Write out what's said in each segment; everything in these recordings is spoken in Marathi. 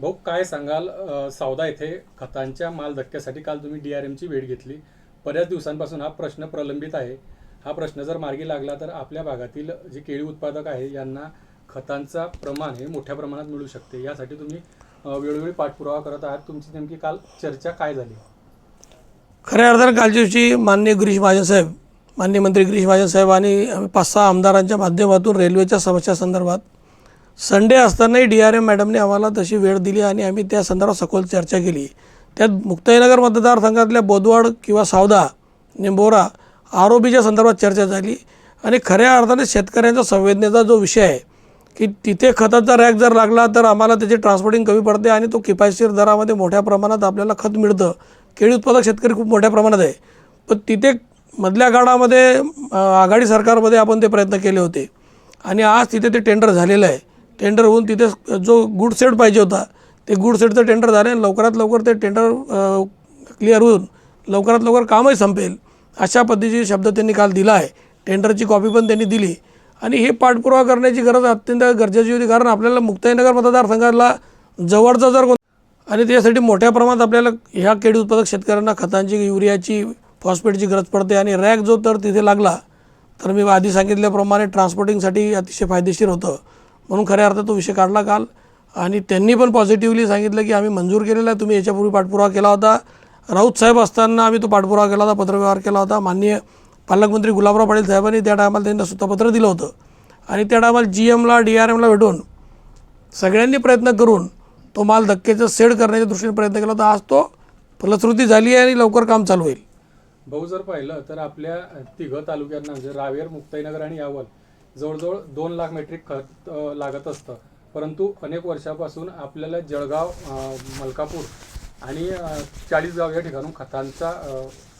भाऊ काय सांगाल? सावदा येथे खतांच्या माल धक्क्यासाठी काल तुम्ही डी आर एमची भेट घेतली. बऱ्याच दिवसांपासून हा प्रश्न प्रलंबित आहे. हा प्रश्न जर मार्गी लागला तर आपल्या भागातील जे केळी उत्पादक आहे यांना खतांचा प्रमाण हे मोठ्या प्रमाणात मिळू शकते. यासाठी तुम्ही वेळोवेळी पाठपुरावा करत आहात. तुमची नेमकी काल चर्चा काय झाली? खऱ्या अर्थानं कालच्या दिवशी माननीय गिरीश महाजन साहेब माननीय मंत्री गिरीश महाजन साहेब आणि पाच सहा आमदारांच्या माध्यमातून रेल्वेच्या समस्या संदर्भात संडे असतानाही डी आर एम मॅडमने आम्हाला तशी वेळ दिली आणि आम्ही त्या संदर्भात सखोल चर्चा केली. त्यात मुक्ताईनगर मतदारसंघातल्या बोदवाड किंवा सावदा निंबोरा आरोपीच्या संदर्भात चर्चा झाली आणि खऱ्या अर्थाने शेतकऱ्यांचा संवेदनेचा जो विषय आहे की तिथे खताचा रॅक जर लागला तर आम्हाला त्याची ट्रान्सपोर्टिंग कमी पडते आणि तो किफायतशीर दरामध्ये मोठ्या प्रमाणात आपल्याला खत मिळतं. केळी उत्पादक शेतकरी खूप मोठ्या प्रमाणात आहे. पण तिथे मधल्या काळामध्ये आघाडी सरकारमध्ये आपण ते प्रयत्न केले होते. आणि आज तिथे ते टेंडर झालेलं आहे. टेंडर होऊन तिथे जो गुड सेट पाहिजे होता ते गुड सेटचं टेंडर झालं आणि लवकरात लवकर ते टेंडर क्लिअर होऊन लवकरात लवकर कामही संपेल. अशा पद्धतीचे शब्द त्यांनी काल दिला आहे. टेंडरची कॉपी पण त्यांनी दिली. आणि हे पाठपुरावा करण्याची गरज अत्यंत गरजेची होती कारण आपल्याला मुक्ताईनगर मतदारसंघाला जवळचा जर कोण आणि त्यासाठी मोठ्या प्रमाणात आपल्याला ह्या केळी उत्पादक शेतकऱ्यांना खतांची युरियाची फॉस्फेटची गरज पडते आणि रॅक जो तर तिथे लागला तर मी आधी सांगितल्याप्रमाणे ट्रान्सपोर्टिंगसाठी अतिशय फायदेशीर होतं. म्हणून खऱ्या अर्थात तो विषय काढला काल. आणि त्यांनी पण पॉझिटिव्हली सांगितलं की आम्ही मंजूर केलेला आहे. तुम्ही याच्यापूर्वी पाठपुरावा केला होता. राऊत साहेब असताना आम्ही तो पाठपुरावा केला होता पत्रव्यवहार केला होता. माननीय पालकमंत्री गुलाबराव पाटील साहेबांनी त्या टायमाला त्यांना सुद्धा दिलं होतं. आणि त्या टायमाला जी एमला डी आर एमला भेटून सगळ्यांनी प्रयत्न करून तो माल धक्क्याचं सेड करण्याच्या दृष्टीने प्रयत्न केला होता. आज तो फलश्रुती झाली आहे आणि लवकर काम चालू होईल. भाऊ जर पाहिलं तर आपल्या तिघ तालुक्यांना म्हणजे रावेर मुक्ताईनगर आणि यावल जवळजवळ दोन लाख मेट्रिक खत लागत असतं. परंतु अनेक वर्षापासून आपल्याला जळगाव मलकापूर आणि चाळीसगाव या ठिकाणून खतांचा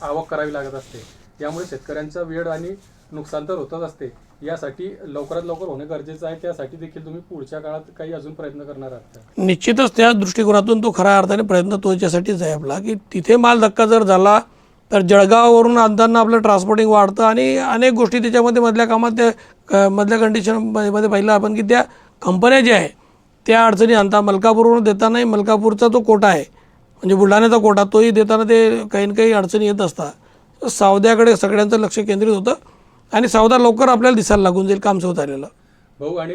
आवक करावी लागत असते. यामुळे शेतकऱ्यांचा वेळ आणि नुकसान तर होतच असते. यासाठी लवकरात लवकर होणे गरजेचं आहे. त्यासाठी देखील तुम्ही पुढच्या काळात काही अजून प्रयत्न करणार आहात निश्चितच त्या दृष्टिकोनातून तो खऱ्या अर्थाने प्रयत्न तो याच्यासाठीच आहे आपला की तिथे माल धक्का जर झाला तर जळगाववरून आणताना आपलं ट्रान्सपोर्टिंग वाढतं आणि अनेक गोष्टी त्याच्यामध्ये मधल्या कामात त्या मधल्या कंडिशनमध्ये पाहिलं आपण की त्या कंपन्या ज्या आहे त्या अडचणी आणता. मलकापूरवरून देतानाही मलकापूरचा तो कोटा आहे म्हणजे बुलढाण्याचा कोटा तोही देताना ते काही ना काही अडचणी येत असतात. सावद्याकडे सगळ्यांचं लक्ष केंद्रित होतं आणि सावदा लवकर आपल्याला दिसायला लागून जाईल काम सुरू झालेलं. भाऊ आणि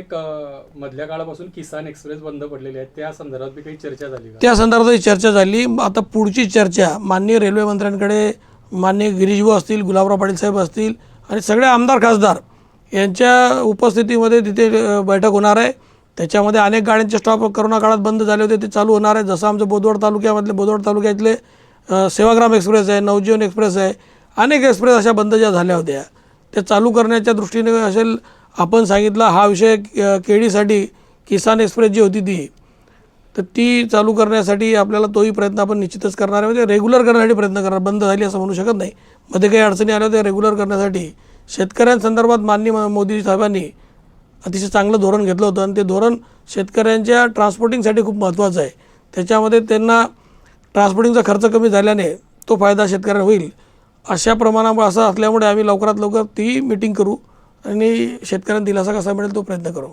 मधल्या काळापासून किसान एक्सप्रेस बंद पडलेले आहेत. त्या संदर्भात काही चर्चा झाली त्या संदर्भात चर्चा झाली. आता पुढची चर्चा माननीय रेल्वे मंत्र्यांकडे माननीय गिरीशभाऊ असतील गुलाबराव पाटील साहेब असतील आणि सगळे आमदार खासदार यांच्या उपस्थितीमध्ये तिथे बैठक होणार आहे. त्याच्यामध्ये अनेक गाड्यांचे स्टॉप करोना काळात बंद झाले होते ते चालू होणार आहे. जसं आमचं बोदवड तालुक्यामधले बोदवड तालुक्यातले सेवाग्राम एक्सप्रेस आहे नवजीवन एक्सप्रेस आहे अनेक एक्सप्रेस अशा बंद ज्या झाल्या होत्या. त्या चालू करण्याच्या दृष्टीने असेल आपण सांगितला हा विषय केळीसाठी किसान एक्सप्रेस जी होती ती. तर ती चालू करण्यासाठी आपल्याला तोही प्रयत्न आपण निश्चितच करणार आहे. म्हणजे रेग्युलर करण्यासाठी प्रयत्न करणार. बंद झाली असं म्हणू शकत नाही. मध्ये काही अडचणी आल्या होत्या रेग्युलर करण्यासाठी. शेतकऱ्यांसंदर्भात माननीय म- मोदी साहेबांनी अतिशय चांगलं धोरण घेतलं होतं. आणि ते धोरण शेतकऱ्यांच्या ट्रान्सपोर्टिंगसाठी खूप महत्त्वाचं आहे. त्याच्यामध्ये त्यांना ट्रान्सपोर्टिंगचा खर्च कमी झाल्याने तो फायदा शेतकऱ्यांना होईल. अशा प्रमाणामुळे असं असल्यामुळे आम्ही लवकरात लवकर ती मिटिंग करू आणि शेतकऱ्यांना दिलासा कसा मिळेल तो प्रयत्न करू.